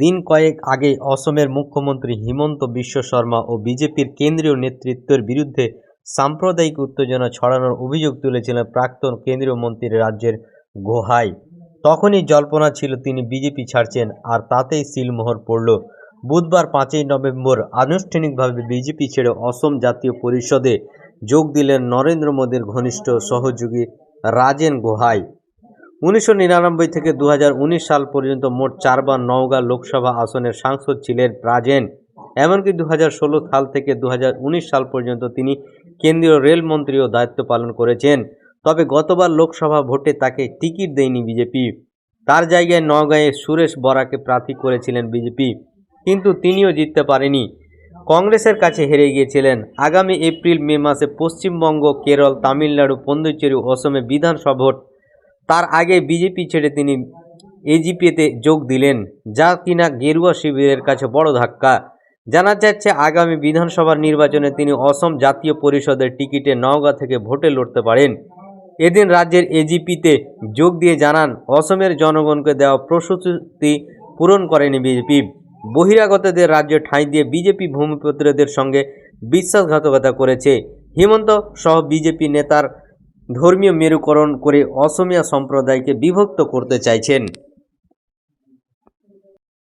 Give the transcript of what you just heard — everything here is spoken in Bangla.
দিন কয়েক আগে অসমের মুখ্যমন্ত্রী হিমন্ত বিশ্ব শর্মা ও বিজেপির কেন্দ্রীয় নেতৃত্বের বিরুদ্ধে সাম্প্রদায়িক উত্তেজনা ছড়ানোর অভিযোগ তুলেছিলেন প্রাক্তন কেন্দ্রীয় মন্ত্রী রাজ্যের গোহাই। তখনই জল্পনা ছিল তিনি বিজেপি ছাড়ছেন আর তাতেই সিলমোহর পড়ল। বুধবার পাঁচই নভেম্বর আনুষ্ঠানিকভাবে বিজেপি ছেড়ে অসম জাতীয় পরিষদে যোগ দিলেন নরেন্দ্র মোদীর ঘনিষ্ঠ সহযোগী রাজেন গোহাই। উনিশশো নিরানব্বই থেকে দু হাজার উনিশ সাল পর্যন্ত মোট চারবার নওগাঁ লোকসভা আসনের সাংসদ ছিলেন রাজেন। এমনকি দু হাজার ষোলো সাল থেকে দু হাজার উনিশ সাল পর্যন্ত তিনি কেন্দ্রীয় রেলমন্ত্রীও দায়িত্ব পালন করেছেন। তবে গতবার লোকসভা ভোটে তাকে টিকিট দেয়নি বিজেপি। তার জায়গায় নওগাঁয়ে সুরেশ বরাকে প্রার্থী করেছিলেন বিজেপি, কিন্তু তিনিও জিততে পারেনি। কংগ্রেসের কাছে হেরে গিয়েছিলেন। আগামী এপ্রিল, মে মাসে পশ্চিমবঙ্গ, কেরল, তামিলনাড়ু, পন্ডিচেরি, অসমে বিধানসভা ভোট তার আগে বিজেপি ছেড়ে তিনি এজিপিতে যোগ দিলেন, যা কিনা গেরুয়া শিবিরের কাছে বড় ধাক্কা। জানা যাচ্ছে, আগামী বিধানসভার নির্বাচনে তিনি অসম জাতীয় পরিষদের টিকিটে নওগাঁ থেকে ভোটে লড়তে পারেন। এদিন রাজ্যের এজিপিতে যোগ দিয়ে জানান, অসমের জনগণকে দেওয়া প্রতিশ্রুতি পূরণ করেনি বিজেপি বহিরাগতদের রাজ্যে ঠাঁই দিয়ে বিজেপি ভূমিপুত্রদের সঙ্গে বিশ্বাসঘাতকতা করেছে। হিমন্ত সহ বিজেপি নেতার ধর্মীয় মেরুকরণ করে অসমীয়া সম্প্রদায়কে বিভক্ত করতে চাইছেন।